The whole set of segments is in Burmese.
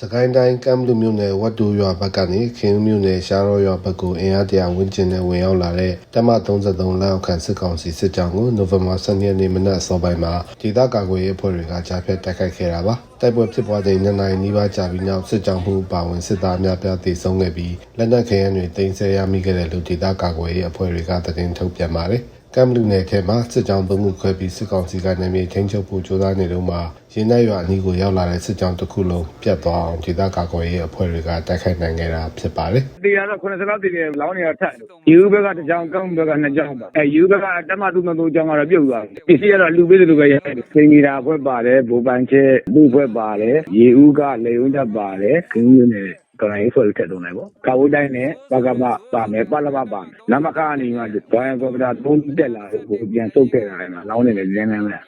စကိုင်းတိုင်းကမ်လူမြို့နယ်ဝတ်တူရွာဘက်ကနေခင်ဦးမြို့နယ်ရှားရောရွာဘက်ကိုအင်အားတရာဝန်းကျင်နဲ့ဝင်ရောက်လာတဲ့တမ33လက်အောက်ခံစစ်ကောင်စီစစ်ကြောင်းကိုနိုဝင်ဘာ12ရက်နေ့မနက်အစောပိုင်းမှာဒေသကာကွယ်ရေးအဖွဲ့တွေကကြားဖြတ်တိုက်ခိုက်ခဲ့တာပါတိုက်ပွဲဖြစ်ပွားတဲ့နှစ်နိုင်နီးပါးကြာပြီးနောက်စစ်ကြောင်းမှုပါဝင်စစ်သားအများပြားတေဆုံးခဲ့ပြီးလက်နက်ခဲယမ်းတွေတင်ဆက်ရမိခဲ့တယ်လို့ဒေသကာကွယ်ရေးအဖွဲ့တွေကသတင်းထုတ်ပြန်ပါတယ် ကမ်လူနယ်ထဲမှာစစ်ကြောင်းပုံမှုခွဲပြီးစစ်ကောင်စီကနေမြေချင်းချုပ်ဖို့ကြိုးစားနေတော့မှရင်းနှက်ရွာအနီးကိုရောက်လာတဲ့စစ်ကြောင်းတစ်ခုလုံးပြတ်သွားအောင်ဒေသကာကွယ်ရေးအဖွဲ့တွေကတိုက်ခိုက်နိုင်ခဲ့တာဖြစ်ပါတယ်တေရတော့90လောက်တည်တယ်လောင်းနေတာထက်ယူဘက်ကတစ်ကြောင်ကောင်းဘက်ကနှစ်ကြောင်ပါအဲယူဘက်ကတမတုမတုကြောင်ကတော့ပြုတ်သွားပြီပစ္စည်းကတော့လူပေးတယ်လို့ပဲရတယ်စင်ကြီးတာဖွဲ့ပါတယ်ဘူပန်ချဲဘူဖွဲ့ပါတယ်ရေဦးကလေဦးတက်ပါတယ်ခင်းရင်းနဲ့ ကရိုင်းဖွဲ့ထက်တုံးတယ်ပေါ့ကာဝိုးတိုင်းနဲ့ဘကမပါမယ်ပလမပါမယ်နမကနေမှဘိုင်းကောကတာသုံးတက်လာကိုပြန်ဆုတ်ခဲ့တာလည်းလောင်းနေတယ်လင်းလင်းလဲ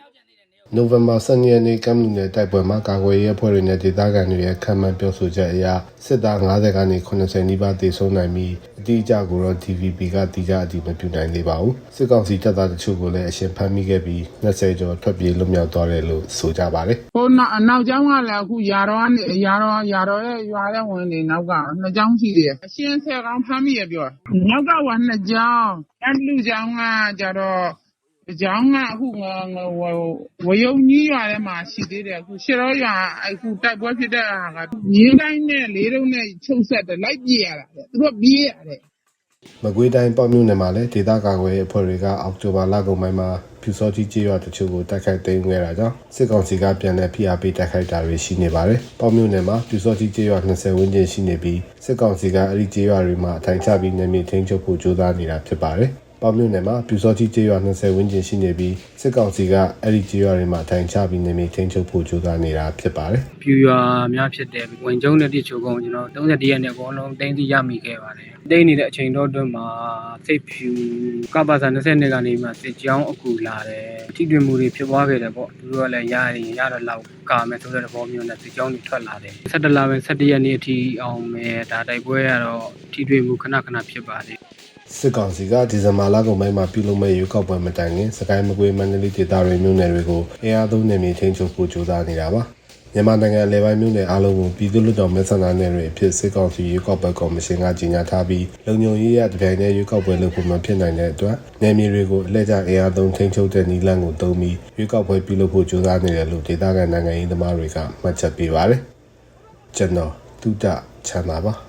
နိုဝင်ဘာ12ရက်နေ့ကမ်လူနယ်တိုက်ပွဲမှာကာကွယ်ရေးအဖွဲ့တွေနဲ့ဒေသခံတွေရဲ့ခံမှန်းပြောဆိုချက်အရစစ်သား90ကနေ80နီးပါးတေဆုံးနိုင်ပြီးအတိအကျကိုတော့ TVB ကတိကျအတည်မပြုနိုင်သေးပါဘူးစစ်ကောင်စီတပ်သားတချို့ကိုလည်းအရှင်ဖမ်းမိခဲ့ပြီး20ကျော်ထွက်ပြေးလွတ်မြောက်သွားတယ်လို့ဆိုကြပါတယ်ဟိုနောက်အနောက်ကျောင်းကလည်းအခုယာတော်ကနေယာတော်ယာတော်ရဲ့ရွာတဲ့ဝင်နေနောက်ကနှစ်ကျောင်းရှိတယ်အရှင်းဆက်ကောင်းဖမ်းမိရပြောနောက်ကဝနှစ်ကျောင်းအဲ့လူကျောင်းကကြတော့ ကျောင်းကအခုငငဝယုံကြီးရွာထဲမှာရှိသေးတယ်အခုရှရောရွာအခုတိုက်ပွဲဖြစ်တဲ့ဟာကရင်းတိုင်းနဲ့လေးတုံးနဲ့ချုပ်ဆက်တယ်လိုက်ပြေးရတာသူတို့ပြေးရတယ်မကွေးတိုင်းပေါ့မြို့နယ်မှာလည်းဒေသကာကွယ်ရေးအဖွဲ့တွေကအောက်တိုဘာလကုန်ပိုင်းမှာဖြူစောကြီးကျေးရွာတချို့ကိုတိုက်ခိုက်သိမ်းခဲ့တာကြောင့်စစ်ကောင်စီကပြန်လည်ဖိအားပေးတိုက်ခိုက်တာတွေရှိနေပါတယ်။ပေါ့မြို့နယ်မှာဖြူစောကြီးကျေးရွာ20ဝန်းကျင်ရှိနေပြီးစစ်ကောင်စီကအဲ့ဒီကျေးရွာတွေမှာအထိုင်ချပြီးနေမြေထိန်းချုပ်ဖို့ကြိုးစားနေတာဖြစ်ပါတယ်။ ပေါ့မြို့နယ်မှာပြူစောကြီးကျေးရွာ20ဝန်းကျင်ရှိနေပြီးစစ်ကောင်စီကအဲ့ဒီကျေးရွာတွေမှာထိုင်ချပြီးနေမြေထိန်းချုပ်ဖို့ကြိုးစားနေတာဖြစ်ပါတယ်ပြူရွာများဖြစ်တဲ့ဝင်ကျုံနဲ့တိချိုကုန်းကျွန်တော်31ရက်နေ့အကုန်လုံးတင်းသိရမိခဲ့ပါတယ်။တင်းနေတဲ့အချိန်တော့အတွင်းမှာစိတ်ဖြူကပ္ပစာ20နှစ်ကနေမှစစ်ကြောင်းအကူလာတယ်။ထိတွေ့မှုတွေဖြစ်ပွားခဲ့တယ်ပေါ့။သူတို့ကလည်းရရင်ရတော့လောက်ကာမယ်ဆိုတဲ့သဘောမျိုးနဲ့စစ်ကြောင်းတွေထွက်လာတယ်။17လပိုင်း17ရက်နေ့အထိအောင်မယ်ဒါတိုက်ပွဲကတော့ထိတွေ့မှုခဏခဏဖြစ်ပါတယ်။ စစ်ကောင်စီကဒီဇင်ဘာလကုန်ပိုင်းမှာပြုလုပ်မဲ့ရွေးကောက်ပွဲမတိုင်ခင်စကိုင်းမကွေးမန္တလေးဒေသတွေမြို့နယ်တွေကိုအင်အားသုံးနေမြေထိန်းချုပ်ဖို့ကြိုးစားနေတာပါမြန်မာနိုင်ငံအလဲပိုင်းမြို့နယ်အားလုံးကိုပြည်သူ့လွှတ်တော်မဲဆန္ဒနယ်တွေအဖြစ်စစ်ကောင်စီရွေးကောက်ပွဲကော်မရှင်ကကြေညာထားပြီးလုံခြုံရေးရတပြိုင်တည်းရွေးကောက်ပွဲလုပ်ဖို့မဖြစ်နိုင်တဲ့အတွက်နယ်မြေတွေကိုအလဲကျအင်အားသုံးထိန်းချုပ်တဲ့နည်းလမ်းကိုသုံးပြီးရွေးကောက်ပွဲပြုလုပ်ဖို့ကြိုးစားနေတယ်လို့ဒေသခံနိုင်ငံရေးသမားတွေကမှတ်ချက်ပေးပါတယ်ကျွန်တော်တုဒ္ဒချမ်းသာပါ